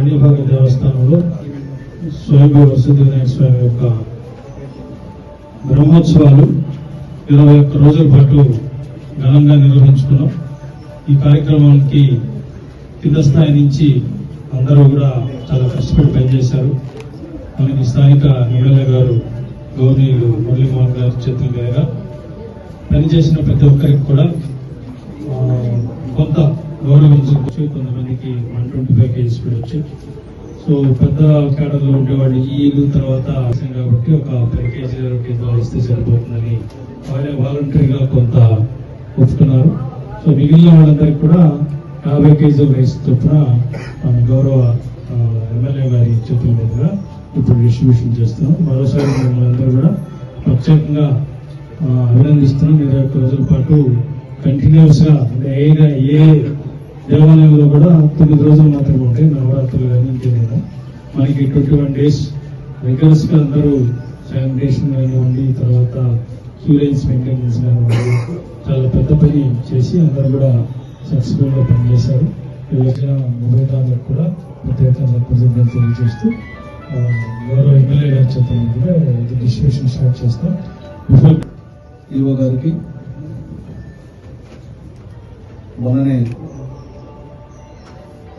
అణిభాగ దేవస్థానంలో స్వయంభూ వసతి వినాయక స్వామి యొక్క బ్రహ్మోత్సవాలు ఇరవై ఒక్క రోజుల పాటు ఘనంగా నిర్వహించుకున్నాం. ఈ కార్యక్రమానికి కింద స్థాయి నుంచి అందరూ కూడా చాలా కష్టపడి పనిచేశారు. మనకి స్థానిక ఎమ్మెల్యే గారు గౌరీలు మురళీమోహన్ గారు చేతుల మీదుగా పనిచేసిన ప్రతి ఒక్కరికి కూడా కొంత గౌరవించవచ్చు కొంతమందికి వన్ ట్వంటీ ఫైవ్ కేజీస్ కూడా వచ్చాయి సో పెద్ద కేడర్లో ఉండేవాళ్ళు ఈ తర్వాత అవసరం కాబట్టి ఒక పది కేజీలు ఇరవై కేజీలు ఇస్తే సరిపోతుందని వాళ్ళే వాలంటరీగా కొంత ఒప్పుకున్నారు. సో మిగిలిన వాళ్ళందరికీ కూడా యాభై కేజీల రైస్ చొప్పున మన గౌరవ ఎమ్మెల్యే గారి చేతుల మీదుగా ఇప్పుడు డిస్ట్రిబ్యూషన్ చేస్తున్నాం. మరోసారి మిమ్మల్ని అందరూ కూడా ప్రత్యేకంగా అభినందిస్తున్నాం. ఇరవై ఒక్క రోజుల పాటు కంటిన్యూస్గా అంటే ఏ ఏ దేవాలయంలో కూడా తొమ్మిది రోజులు మాత్రమే ఉంటాయి. నవరాత్రులు కానీ ఇంకేదైనా మనకి ట్వంటీ వన్ డేస్. రిగర్స్ అందరూ శానిటేషన్ కానివ్వండి తర్వాత క్యూరెన్స్ మెయింటెనెన్స్ కానివ్వండి చాలా పెద్ద పని చేసి అందరూ కూడా సక్సెస్ఫుల్గా పనిచేశారు. ఈ వచ్చిన మొబైల్ కూడా ప్రత్యేకంగా కృతజ్ఞతలు తెలియజేస్తూ గౌరవ ఎమ్మెల్యే గారి చేత మీదుగా ఇది డిస్ట్రిబ్యూషన్ స్టార్ట్ చేస్తాం. బిఫోర్ ఈవో గారికి మొన్ననే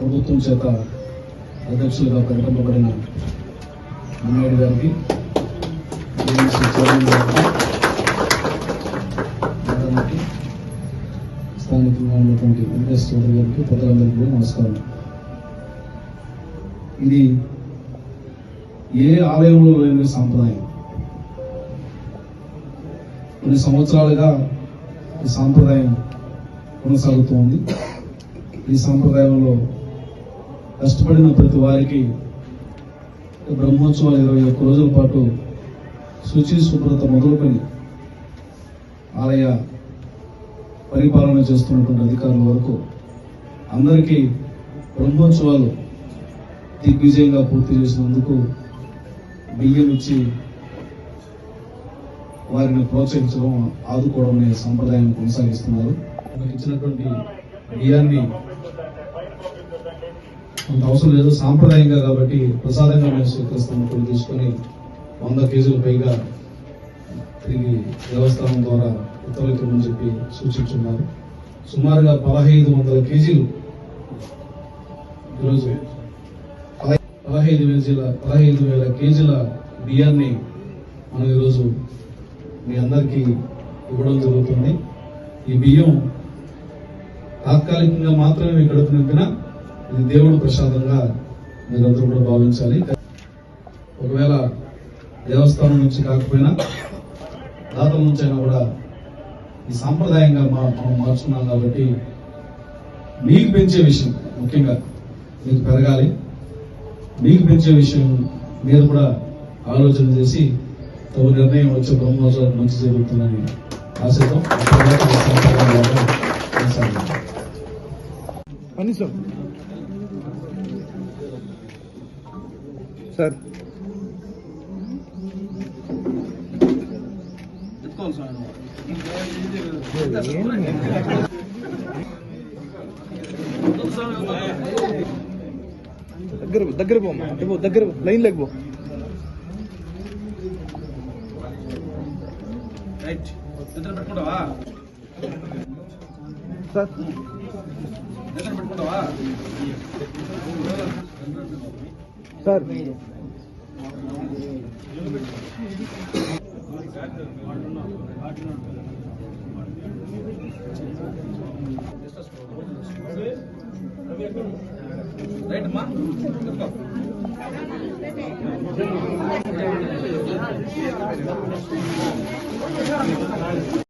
ప్రభుత్వం చేత అధ్యక్షులుగా ప్రకటింపబడిన అమ్మాయి గారికి ఏఎంసీ చైర్మన్ గారికి అందరికీ స్థానికంగా ఉన్నటువంటి వెంకటేశ్వర చౌదరి గారికి పెద్దలందరికీ కూడా నమస్కారం. ఇది ఏ ఆలయంలో లేని సాంప్రదాయం? కొన్ని సంవత్సరాలుగా ఈ సాంప్రదాయం కొనసాగుతోంది. ఈ సాంప్రదాయంలో కష్టపడిన ప్రతి వారికి బ్రహ్మోత్సవాలు ఇరవై ఒక్క రోజుల పాటు శుచి శుభ్రత మొదలుకొని ఆలయ పరిపాలన చేస్తున్నటువంటి అధికారుల వరకు అందరికీ బ్రహ్మోత్సవాలు దిగ్విజయంగా పూర్తి చేసినందుకు బియ్యం ఇచ్చి వారిని ప్రోత్సహించడం ఆదుకోవడం అనే సంప్రదాయం కొనసాగిస్తున్నారు. మనకి ఇచ్చినటువంటి బియ్యాన్ని అంత అవసరం లేదు. సాంప్రదాయంగా కాబట్టి ప్రసాదంగా మేము స్వీకరిస్తాము కూడా తీసుకొని వంద కేజీలు పైగా తిరిగి దేవస్థానం ద్వారా ఇతరులకి చెప్పి సూచించున్నారు. సుమారుగా పదహైదు వందల కేజీలు ఈరోజు పదహై- పదహైదు వేల పదహైదు వేల కేజీల బియ్యాన్ని మనం ఈరోజు మీ అందరికీ ఇవ్వడం జరుగుతుంది. ఈ బియ్యం తాత్కాలికంగా మాత్రమే మీ కడుపు ఇది దేవుడు ప్రసాదంగా మీరందరూ కూడా భావించాలి. ఒకవేళ దేవస్థానం నుంచి కాకపోయినా దాతల నుంచి అయినా కూడా ఈ సాంప్రదాయంగా మా- మనం మార్చుకున్నాం కాబట్టి మీకు పెంచే విషయం ముఖ్యంగా మీకు పెరగాలి. మీకు పెంచే విషయం మీరు కూడా ఆలోచన చేసి తమ నిర్ణయం వచ్చే బ్రహ్మోత్సవాలు మంచి జరుగుతుందని ఆశతో ఇప్పటిదాకా సంప్రదాయం ద్వారా కొనసాగుతుంది. కనీసం సార్ దగ్గర పో, దగ్గర పోమ్మా అటు పో, దగ్గర పో, లైన్ లేకపో సార్ సార్ రైట్ అమ్మా